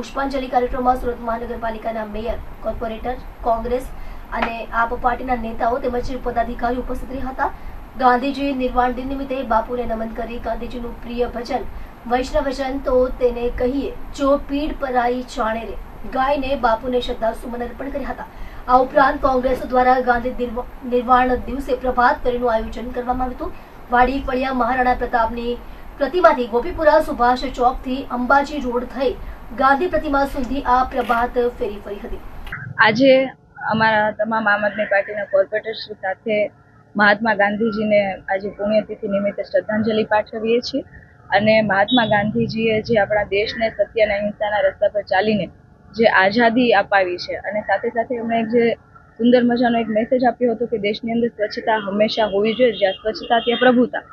પુષ્પાંજલિ કાર્યક્રમમાં સુરત મહાનગરપાલિકાના મેયર, કોર્પોરેટર, કોંગ્રેસ અને આપ પાર્ટીના નેતાઓ તેમજ પદાધિકારીઓ ઉપસ્થિત રહ્યા હતા. ગાંધીજી નિર્વાણ દિન નિમિત્તે બાપુને નમન કરી ગાંધીજીનું પ્રિય ભજન વૈષ્ણવજન તો તેને કહીએ, જો પીડ પરાઈ ચાણે રે. ગાયને બાપુને શ્રદ્ધા સુમન અર્પણ કર્યા હતા. આ ઉપરાંત કોંગ્રેસ દ્વારા ગાંધી નિર્વાણ દિવસે પ્રભાત ફેરીનું આયોજન કરવામાં આવ્યું હતું. વાડી ફળિયા મહારાણા પ્રતાપની પ્રતિમાથી ગોપીપુરા સુભાષ ચોકથી અંબાજી રોડ થઈ ગાંધી પ્રતિમા સુધી આ પ્રભાત ફેરી ફરી હતી. આજે અમારા તમામ આમ આદમી પાર્ટીના કોર્પોરેટર્સ સાથે મહાત્મા ગાંધીજીને આજે પુણ્યતિથિ નિમિત્તે શ્રદ્ધાંજલિ પાઠવીએ છીએ અને મહાત્મા ગાંધીજીએ જે આપણા દેશને સત્ય અને અહિંસાના રસ્તા પર ચાલીને જે આઝાદી અપાવી છે અને સાથે સાથે એમણે જે સુંદર મજાનો એક મેસેજ આપ્યો હતો કે દેશની અંદર સ્વચ્છતા હંમેશા હોવી જોઈએ, જ્યાં સ્વચ્છતા ત્યાં પ્રભુતા.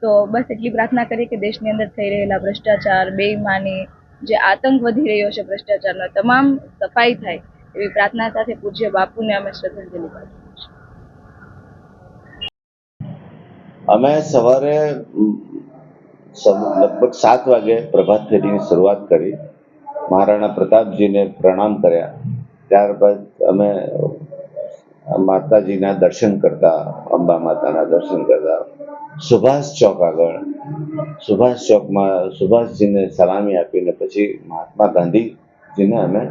તો બસ એટલી પ્રાર્થના કરીએ કે દેશની અંદર થઈ રહેલા ભ્રષ્ટાચાર, બેઈમાની જે આતંક વધી રહ્યો છે ભ્રષ્ટાચારનો, તમામ સફાઈ થાય એવી પ્રાર્થના સાથે પૂજ્ય બાપુને અમે શ્રદ્ધાંજલિ પાઠવી અમે સવારે લગભગ સાત વાગે પ્રભાત ફેરીની શરૂઆત કરી. મહારાણા પ્રતાપજીને પ્રણામ કર્યા. ત્યારબાદ અમે માતાજીના દર્શન કરતા, અંબા માતાના દર્શન કરતા. સુભાષ ચોક આગળ સુભાષ ચોકમાં, સુભાષજીને સલામી આપીને પછી મહાત્મા ગાંધીજીને અમે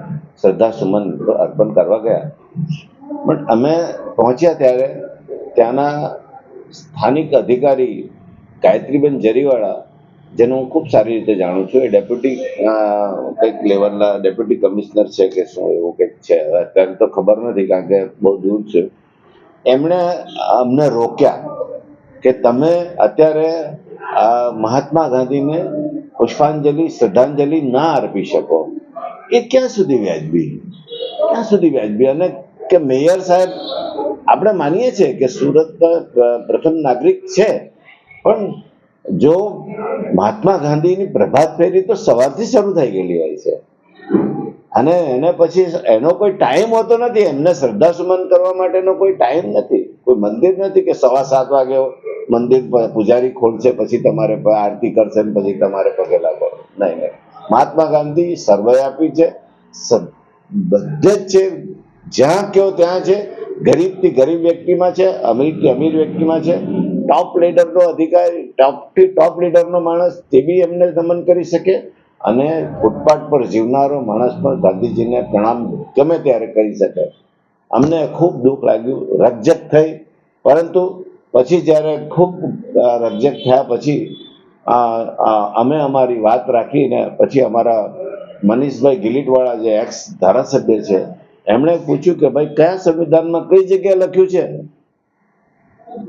શ્રદ્ધાસુમન અર્પણ કરવા ગયા. પણ અમે પહોંચ્યા ત્યારે ત્યાંના સ્થાનિક અધિકારી ગાયત્રીબેન જરીવાળા, જેને હું ખૂબ સારી રીતે જાણું છું, એ ડેપ્યુટી કંઈક લેવલના ડેપ્યુટી કમિશનર છે કે શું એવું કંઈક છે અત્યારે તો ખબર નથી કારણ કે બહુ દૂર છે. એમણે અમને રોક્યા કે તમે અત્યારે મહાત્મા ગાંધીને પુષ્પાંજલિ, શ્રદ્ધાંજલિ ના અર્પી શકો. એ ક્યાં સુધી વ્યાજબી? ક્યાં સુધી વ્યાજબી? અને કે મેયર સાહેબ, આપણે માનીએ છીએ કે સુરત પ્રથમ નાગરિક છે, પણ જો મહાત્મા ગાંધીની પ્રભાત ફેરી તો સવારથી શરૂ થઈ ગયેલી હોય છે. અને એને પછી એનો કોઈ ટાઈમ હોતો નથી, એમને શ્રદ્ધાસુમન કરવા માટેનો કોઈ ટાઈમ નથી, કોઈ મંદિર નથી કે સવા સાત વાગે મંદિર પૂજારી ખોલશે, પછી તમારે આરતી કરશે ને પછી તમારે પગે લાગો નહીં નહીં. મહાત્મા ગાંધી સર્વયાપી છે. બધે જ છે. જ્યાં કયો ત્યાં છે. ગરીબથી ગરીબ વ્યક્તિમાં છે, અમીરથી અમીર વ્યક્તિમાં છે. ટોપ લીડરનો અધિકારી ટોપથી ટોપ લીડરનો માણસ, તે બી એમને દમન કરી શકે. અને ફૂટપાથ પર જીવનારો માણસ પણ ગાંધીજીને પ્રણામ ગમે ત્યારે કરી શકે. અમને ખૂબ દુઃખ લાગ્યું રકજક થઈ. પરંતુ પછી જ્યારે ખૂબ રજક થયા પછી અમે અમારી વાત રાખીને પછી અમારા મનીષભાઈ ગિલીટવાળા જે એક્સ ધારાસભ્ય છે, એમણે પૂછ્યું કે ભાઈ કયા સંવિધાનમાં કઈ જગ્યાએ લખ્યું છે?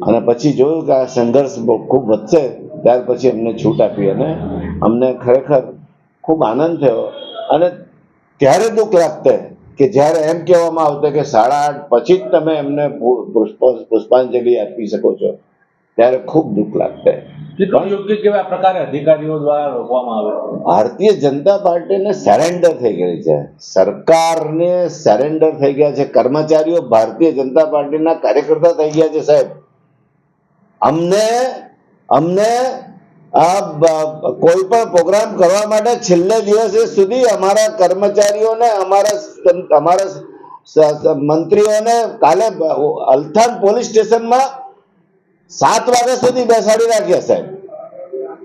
અને પછી જોયું કે આ સંઘર્ષ ખૂબ વધશે, ત્યાર પછી અમને છૂટ આપી અને અમને ખરેખર ખૂબ આનંદ થયો. અને ત્યારે દુઃખ લાગતે કે જ્યારે એમ કહેવામાં આવતું કે સાડા આઠ પછી જ તમે એમને પુષ્પાંજલિ આપી શકો છો ત્યારે ખૂબ દુઃખ લાગશે. કેવા પ્રકારે અધિકારીઓ દ્વારા રોકવામાં આવે? ભારતીય જનતા પાર્ટીને સરેન્ડર થઈ ગઈ છે. સરકારને સરેન્ડર થઈ ગયા છે. કર્મચારીઓ ભારતીય જનતા પાર્ટીના કાર્યકર્તા થઈ ગયા છે સાહેબ. અમને અમને આ બ- કોઈ પણ પ્રોગ્રામ કરવા માટે છેલ્લે દિવસે સુધી અમારા કર્મચારીઓને, અમારા સ- અમારા સ- સ- મંત્રીઓને કાલે બ- અલથાણ પોલીસ સ્ટેશનમાં સાત વાગ્યા સુધી બેસાડી રાખ્યા સાહેબ.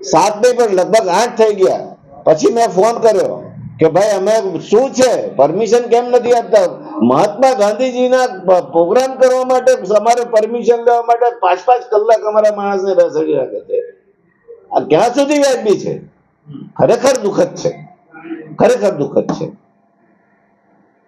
સાત નહીં, પણ લગભગ આઠ થઈ ગયા. પછી મેં ફોન કર્યો કે ભાઈ, અમે શું છે? પરમિશન કેમ નથી આપતા? મહાત્મા ગાંધીજીના પ- પ્રોગ્રામ કરવા માટે, અમારે પરમિશન લેવા માટે પાંચ પાંચ કલાક અમારા માણસને બેસાડી રાખે. છે આ ક્યાં સુધી વ્યાજબી છે ખરેખર દુઃખદ છે. ખરેખર દુઃખદ છે.